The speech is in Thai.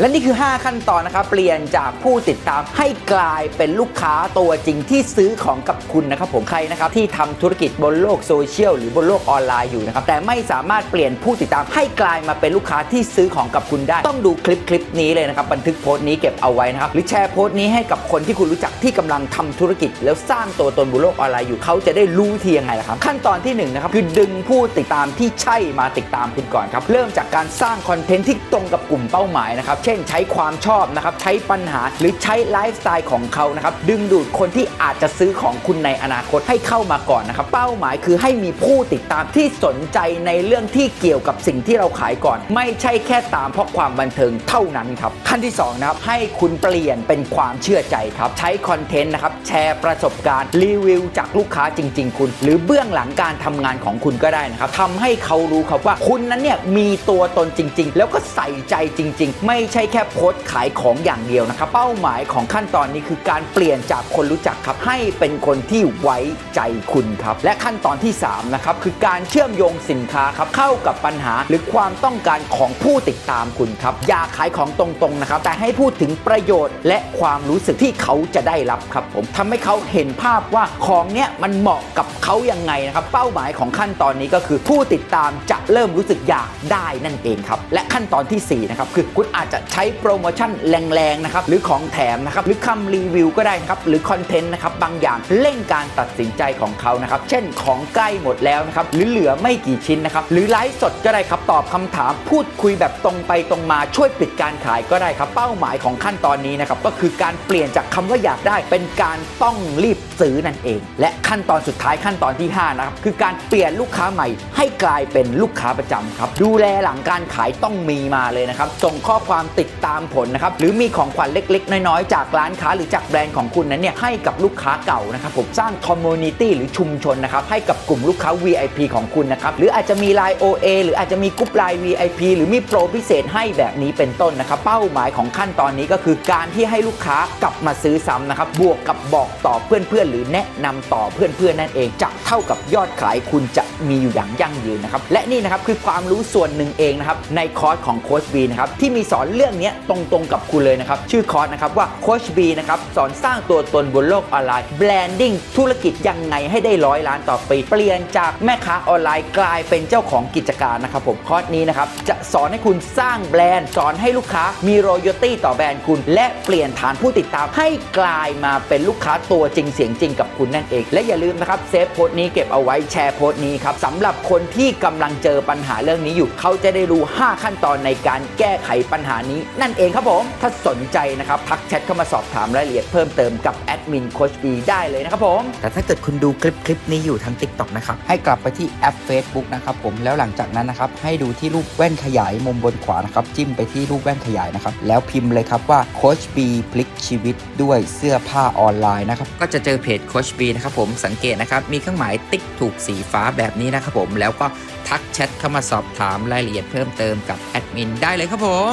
และนี่คือ 5 ขั้นตอนนะครับ เปลี่ยนจากผู้ติดตามให้กลายเป็นลูกค้าตัวจริงที่ซื้อของกับคุณนะครับผมใครนะครับที่ทำธุรกิจบนโลกโซเชียลหรือบนโลกออนไลน์อยู่นะครับแต่ไม่สามารถเปลี่ยนผู้ติดตามให้กลายมาเป็นลูกค้าที่ซื้อของกับคุณได้ ต้องดูคลิปคลิปนี้เลยนะครับบันทึกโพสต์นี้เก็บเอาไว้นะครับหรือแชร์โพสต์นี้ให้กับคนที่คุณรู้จักที่กำลังทำธุรกิจ แล้วสร้างตัวตนบนโลกออนไลน์อยู่เขาจะได้รู้วิธียังไงล่ะครับขั้นตอนที่หนึ่งนะครับคือดึงผู้ติดตามที่ใช่มาติดตามคุณก่อนครับเริ่มจากการสร้างคอนเทนต์ที่ตรงกับกลุ่มเป้าหมายนะครับเช่น ใช้ความชอบนะครับใช้ปัญหาหรือใช้ไลฟ์สไตล์ของเขานะครับดึงดูดคนที่อาจจะซื้อของคุณในอนาคตให้เข้ามาก่อนนะครับเป้าหมายคือให้มีผู้ติดตามที่สนใจในเรื่องที่เกี่ยวกับสิ่งที่เราขายก่อน ไม่ใช่แค่ตามเพราะความบันเทิงเท่านั้นครับขั้นที่สองนะครับให้คุณเปลี่ยนเป็นความเชื่อใจครับใช้คอนเทนต์นะครับแชร์ประสบการณ์รีวิวจากลูกค้าจริง ๆ คุณ หรือเบื้องหลังการทำงานของคุณก็ได้นะครับทำให้เขารู้ครับว่าคุณนั้นเนี่ยมีตัวตนจริง ๆ แล้วก็ใส่ใจจริง ๆ ไม่ใช่แค่โพสต์ขายของอย่างเดียวนะครับ เป้าหมายของขั้นตอนนี้คือการเปลี่ยนจากคนรู้จักครับ ให้เป็นคนที่ไว้ใจคุณครับ และขั้นตอนที่3นะครับคือการเชื่อมโยงสินค้าครับเข้ากับปัญหาหรือความต้องการของผู้ติดตามคุณครับ อย่าขายของตรงๆนะครับแต่ให้พูดถึงประโยชน์ และความรู้สึกที่เขาจะได้รับครับ ผมทำให้เขาเห็นภาพว่าของเนี้ยมันเหมาะกับเขายังไงนะครับ เป้าหมายของขั้นตอนนี้ก็คือผู้ติดตามจะเริ่มรู้สึกอยากได้นั่นเองครับและขั้นตอนที่สี่นะครับคือคุณอาจจะใช้โปรโมชั่นแรงๆนะครับหรือของแถมนะครับหรือคำรีวิวก็ได้นะครับหรือคอนเทนต์นะครับบางอย่างเร่งการตัดสินใจของเขานะครับเช่นของใกล้หมดแล้วนะครับหรือเหลือไม่กี่ชิ้นนะครับหรือไลฟ์สดก็ได้ครับตอบคำถามพูดคุยแบบตรงไปตรงมาช่วยปิดการขายก็ได้ครับเป้าหมายของขั้นตอนนี้นะครับก็คือการเปลี่ยนจากคำว่าอยากได้เป็นการต้องรีบซื้อนั่นเอง และขั้นตอนสุดท้ายขั้นตอนที่5นะครับคือการเปลี่ยนลูกค้าใหม่ ให้กลายเป็นลูกค้าประจำครับดูแลหลังการขายต้องมีมาเลยนะครับส่งข้อความติดตามผลนะครับหรือมีของขวัญเล็ก ๆ น้อยๆ จากร้านค้าหรือจากแบรนด์ของคุณนั้นเนี่ยให้กับลูกค้าเก่านะครับผมสร้างคอมมูนิตี้หรือชุมชนนะครับให้กับกลุ่มลูกค้า VIP ของคุณนะครับหรืออาจจะมี Line OA หรืออาจจะมีกลุ่ม Line VIP หรือมีโปรพิเศษให้แบบนี้เป็นต้นนะครับเป้าหมายของขั้นตอนนี้ก็คือการที่ให้ลูกค้ากลับมาซื้อซ้ำนะครับบวกกับบอกต่อเพื่อนๆ หรือแนะนำต่อเพื่อนๆนั่นเองจะเท่ากับยอดขายคุณจะมีอยู่อย่างยั่งยืนนะครับและนี่นะครับคือความรู้ส่วนหนึ่งเองนะครับในคอร์สของโค้ชบีนะครับที่มีสอนรื่องนี้ตรงๆกับคุณเลยนะครับ ชื่อคอร์สนะครับว่าโคชบีนะครับสอนสร้างตัวตนบนโลกออนไลน์แบรนดิ้งธุรกิจยังไงให้ได้ร้อยล้านต่อปี เปลี่ยนจากแม่ค้าออนไลน์กลายเป็นเจ้าของกิจการนะครับผมคอร์สนี้นะครับจะสอนให้คุณสร้างแบรนด์ สอนให้ลูกค้ามีรอยตี้ต่อแบรนด์คุณ และเปลี่ยนฐานผู้ติดตามให้กลายมาเป็นลูกค้าตัวจริงเสียงจริงกับคุณนั่นเอง และอย่าลืมนะครับเซฟโพสต์นี้เก็บเอาไว้แชร์โพสต์นี้ครับสำหรับคนที่กำลังเจอปัญหาเรื่องนี้อยู่ เขาจะได้รู้ 5 ขั้นตอนในการแก้ไขปัญหานี้นั่นเองครับผม ถ้าสนใจนะครับทักแชทเข้ามาสอบถามรายละเอียดเพิ่มเติมกับแอดมินโคชบีได้เลยนะครับผม แต่ถ้าเกิดคุณดูคลิปคลิปนี้อยู่ทาง TikTok นะครับ ให้กลับไปที่แอป Facebook นะครับผมแล้วหลังจากนั้นนะครับ ให้ดูที่รูปแว่นขยายมุมบนขวานะครับ จิ้มไปที่รูปแว่นขยายนะครับ แล้วพิมพ์เลยครับว่าโคชบีพลิกชีวิตด้วยเสื้อผ้าออนไลน์นะครับก็จะเจอเพจโคชบีนะครับผมสังเกตนะครับมีเครื่องหมายติ๊กถูกสีฟ้าแบบนี้นะครับผมแล้วก็ทักแชทเข้ามาสอบถามรายละเอียดเพิ่มเติมกับแอดมินได้เลยครับผม